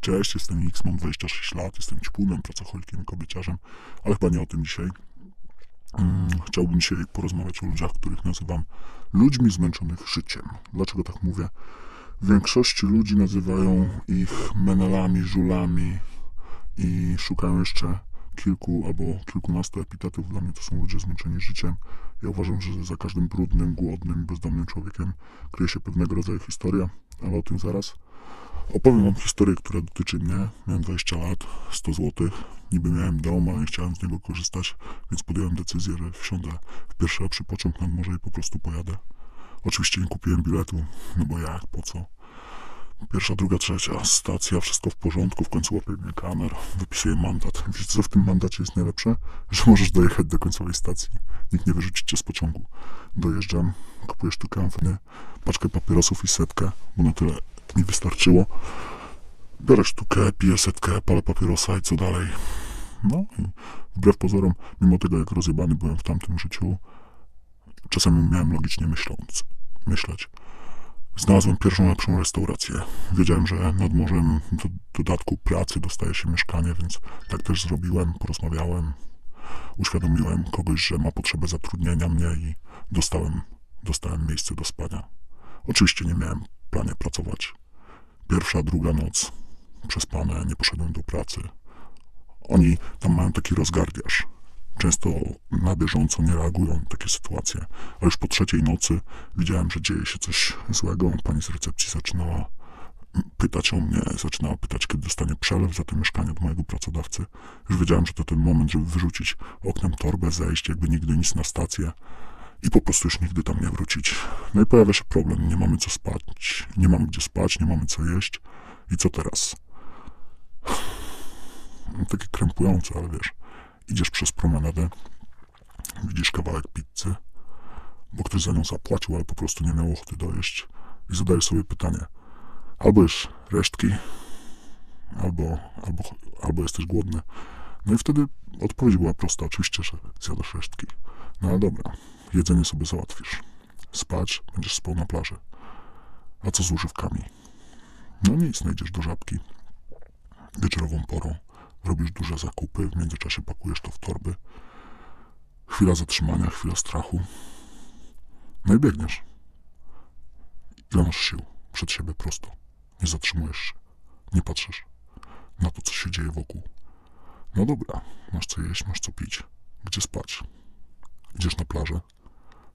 Cześć, jestem X, mam 26 lat, jestem ćpunem, pracocholikiem, kobieciarzem, ale chyba nie o tym dzisiaj. Mm, Chciałbym dzisiaj porozmawiać o ludziach, których nazywam ludźmi zmęczonych życiem. Dlaczego tak mówię? W większości ludzi nazywają ich menelami, żulami i szukają jeszcze kilku albo kilkunastu epitetów. Dla mnie to są ludzie zmęczeni życiem. Ja uważam, że za każdym brudnym, głodnym, bezdomnym człowiekiem kryje się pewnego rodzaju historia, ale o tym zaraz. Opowiem wam historię, która dotyczy mnie. Miałem 20 lat, 100 zł. Niby miałem dom, ale nie chciałem z niego korzystać, więc podjąłem decyzję, że wsiądę w pierwszy lepszy pociąg nad morze i po prostu pojadę. Oczywiście nie kupiłem biletu, no bo jak, po co? Pierwsza, druga, trzecia stacja, wszystko w porządku, w końcu łapie mnie kamer, wypisuję mandat. Wiecie co w tym mandacie jest najlepsze? Że możesz dojechać do końcowej stacji. Nikt nie wyrzuci cię z pociągu. Dojeżdżam, kupuję sztukę amfeny, paczkę papierosów i setkę, bo na tyle mi wystarczyło. Biorę sztukę, piję setkę, palę papierosa i co dalej? No i wbrew pozorom, mimo tego jak rozjebany byłem w tamtym życiu, czasami miałem logicznie myśląc, myśleć. Znalazłem pierwszą lepszą restaurację. Wiedziałem, że nad morzem do dodatku pracy dostaje się mieszkanie, więc tak też zrobiłem. Porozmawiałem, uświadomiłem kogoś, że ma potrzebę zatrudnienia mnie i dostałem, dostałem miejsce do spania. Oczywiście nie miałem planie pracować. Pierwsza, druga noc przespane, nie poszedłem do pracy. Oni tam mają taki rozgardiaż. Często na bieżąco nie reagują na takie sytuacje. A już po trzeciej nocy widziałem, że dzieje się coś złego. Pani z recepcji zaczynała pytać o mnie, zaczynała pytać, kiedy dostanie przelew za to mieszkanie od mojego pracodawcy. Już wiedziałem, że to ten moment, żeby wyrzucić oknem torbę, zejść, jakby nigdy nic na stację i po prostu już nigdy tam nie wrócić. No i pojawia się problem. Nie mamy co spać, nie mamy gdzie spać, nie mamy co jeść. I co teraz? Takie krępujące, ale wiesz, idziesz przez promenadę, widzisz kawałek pizzy, bo ktoś za nią zapłacił, ale po prostu nie miał ochoty dojeść i zadajesz sobie pytanie, albo jesz resztki, albo, albo, albo jesteś głodny. No i wtedy odpowiedź była prosta, oczywiście, że zjadasz resztki. No ale dobra, jedzenie sobie załatwisz. Spać, będziesz spał na plaży. A co z używkami? No nic, idziesz do żabki. Wieczorową porą robisz duże zakupy, w międzyczasie pakujesz to w torby. Chwila zatrzymania, chwila strachu. No i biegniesz. Ile masz sił? Przed siebie prosto. Nie zatrzymujesz się. Nie patrzysz na to, co się dzieje wokół. No dobra, masz co jeść, masz co pić. Gdzie spać? Idziesz na plażę.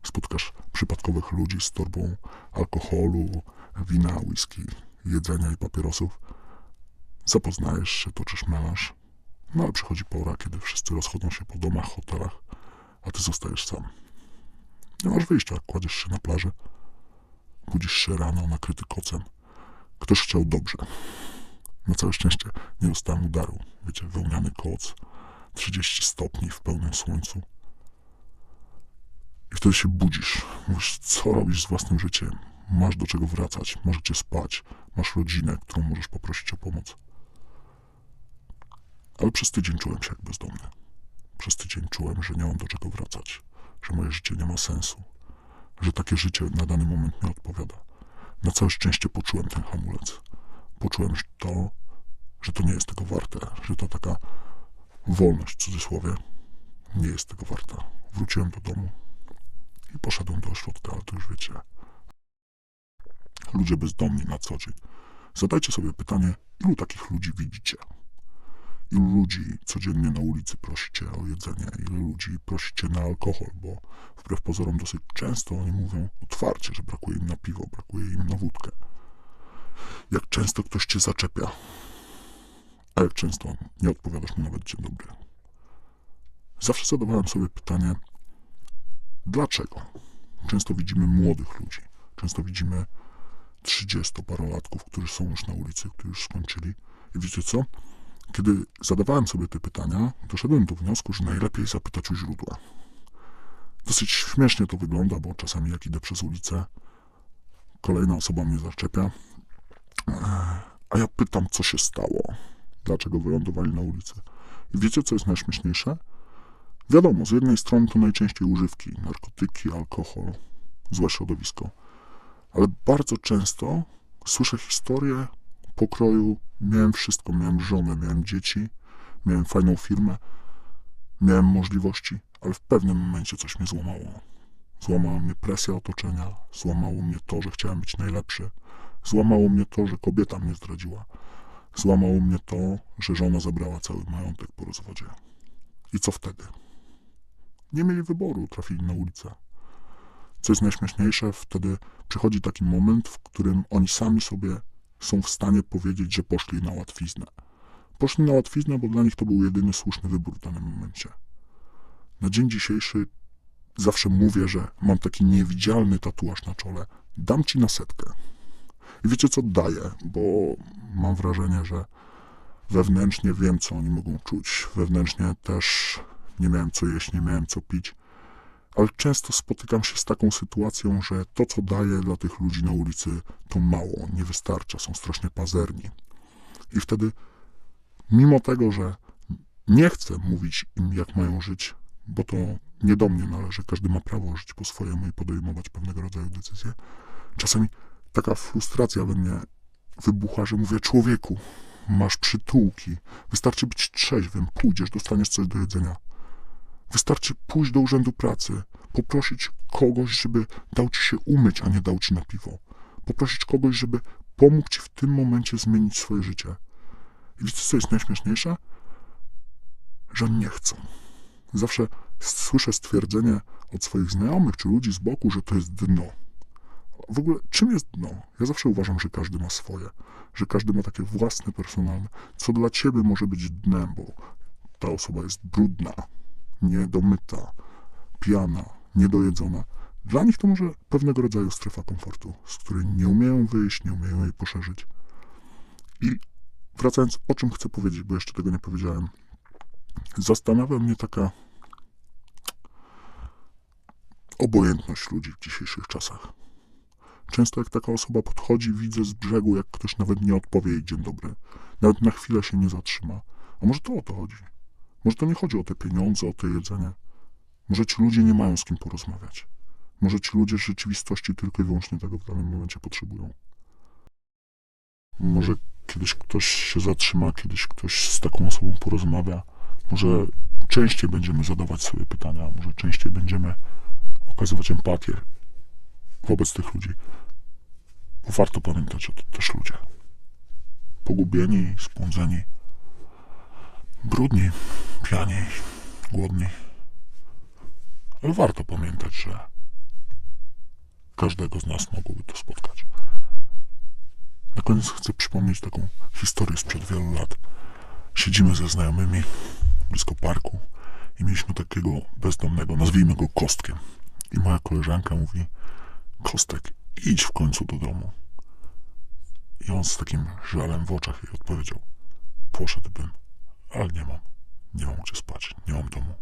Spotkasz przypadkowych ludzi z torbą alkoholu, wina, whisky, jedzenia i papierosów. Zapoznajesz się, toczysz melanż. No ale przychodzi pora, kiedy wszyscy rozchodzą się po domach, hotelach, a ty zostajesz sam. Nie masz wyjścia, kładziesz się na plaży. Budzisz się rano, nakryty kocem. Ktoś chciał dobrze. Na całe szczęście nie dostałem udaru. Wiecie, wełniany koc, 30 stopni w pełnym słońcu. I wtedy się budzisz. Mówisz, co robisz z własnym życiem? Masz do czego wracać, masz gdzie spać, masz rodzinę, którą możesz poprosić o pomoc. Ale przez tydzień czułem się jak bezdomny. Przez tydzień czułem, że nie mam do czego wracać, że moje życie nie ma sensu, że takie życie na dany moment nie odpowiada. Na całe szczęście poczułem ten hamulec. Poczułem że to, że to nie jest tego warte, że to taka wolność w cudzysłowie nie jest tego warta. Wróciłem do domu i poszedłem do ośrodka, ale to już wiecie. Ludzie bezdomni na co dzień. Zadajcie sobie pytanie, ilu takich ludzi widzicie? Ilu ludzi codziennie na ulicy prosicie o jedzenie? Ilu ludzi prosicie na alkohol? Bo wbrew pozorom dosyć często oni mówią otwarcie, że brakuje im na piwo, brakuje im na wódkę. Jak często ktoś cię zaczepia? A jak często nie odpowiadasz mu nawet dzień dobry? Zawsze zadawałem sobie pytanie, dlaczego? Często widzimy młodych ludzi, często widzimy 30-parolatków, którzy są już na ulicy, którzy już skończyli. I wiecie co? Kiedy zadawałem sobie te pytania, doszedłem do wniosku, że najlepiej zapytać u źródła. Dosyć śmiesznie to wygląda, bo czasami jak idę przez ulicę, kolejna osoba mnie zaczepia, a ja pytam, co się stało, dlaczego wylądowali na ulicy. I wiecie, co jest najśmieszniejsze? Wiadomo, z jednej strony to najczęściej używki, narkotyki, alkohol, złe środowisko, ale bardzo często słyszę historie pokroju, miałem wszystko, miałem żonę, miałem dzieci, miałem fajną firmę, miałem możliwości, ale w pewnym momencie coś mnie złamało. Złamała mnie presja otoczenia, złamało mnie to, że chciałem być najlepszy, złamało mnie to, że kobieta mnie zdradziła, złamało mnie to, że żona zabrała cały majątek po rozwodzie. I co wtedy? Nie mieli wyboru, trafili na ulicę. Co jest najśmieszniejsze, wtedy przychodzi taki moment, w którym oni sami sobie są w stanie powiedzieć, że poszli na łatwiznę. Poszli na łatwiznę, bo dla nich to był jedyny słuszny wybór w danym momencie. Na dzień dzisiejszy zawsze mówię, że mam taki niewidzialny tatuaż na czole. Dam ci na setkę. I wiecie co daję, bo mam wrażenie, że wewnętrznie wiem, co oni mogą czuć. Wewnętrznie też nie miałem co jeść, nie miałem co pić. Ale często spotykam się z taką sytuacją, że to, co daję dla tych ludzi na ulicy, to mało, nie wystarcza, są strasznie pazerni. I wtedy, mimo tego, że nie chcę mówić im, jak mają żyć, bo to nie do mnie należy, każdy ma prawo żyć po swojemu i podejmować pewnego rodzaju decyzje, czasami taka frustracja we mnie wybucha, że mówię, człowieku, masz przytułki, wystarczy być trzeźwym, pójdziesz, dostaniesz coś do jedzenia. Wystarczy pójść do urzędu pracy, poprosić kogoś, żeby dał ci się umyć, a nie dał ci na piwo. Poprosić kogoś, żeby pomógł ci w tym momencie zmienić swoje życie. I wiecie, co jest najśmieszniejsze? Że nie chcą. Zawsze słyszę stwierdzenie od swoich znajomych czy ludzi z boku, że to jest dno. W ogóle, czym jest dno? Ja zawsze uważam, że każdy ma swoje, że każdy ma takie własne, personalne. Co dla ciebie może być dnem, bo ta osoba jest brudna, niedomyta, pijana, niedojedzona. Dla nich to może pewnego rodzaju strefa komfortu, z której nie umieją wyjść, nie umieją jej poszerzyć. I wracając, o czym chcę powiedzieć, bo jeszcze tego nie powiedziałem. Zastanawia mnie taka obojętność ludzi w dzisiejszych czasach. Często jak taka osoba podchodzi, widzę z brzegu, jak ktoś nawet nie odpowie jej dzień dobry. Nawet na chwilę się nie zatrzyma. A może to o to chodzi? Może to nie chodzi o te pieniądze, o to jedzenie. Może ci ludzie nie mają z kim porozmawiać. Może ci ludzie w rzeczywistości tylko i wyłącznie tego w danym momencie potrzebują. Może kiedyś ktoś się zatrzyma, kiedyś ktoś z taką osobą porozmawia. Może częściej będziemy zadawać sobie pytania, może częściej będziemy okazywać empatię wobec tych ludzi. Bo warto pamiętać, że to też ludzie. Pogubieni, spłądzeni, brudni, pijani, głodni. Ale warto pamiętać, że każdego z nas mogłoby to spotkać. Na koniec chcę przypomnieć taką historię sprzed wielu lat. Siedzimy ze znajomymi blisko parku i mieliśmy takiego bezdomnego, nazwijmy go Kostkiem. I moja koleżanka mówi, Kostek, idź w końcu do domu. I on z takim żalem w oczach jej odpowiedział, poszedłbym, ale nie mam. Nie mam gdzie spać, nie mam domu.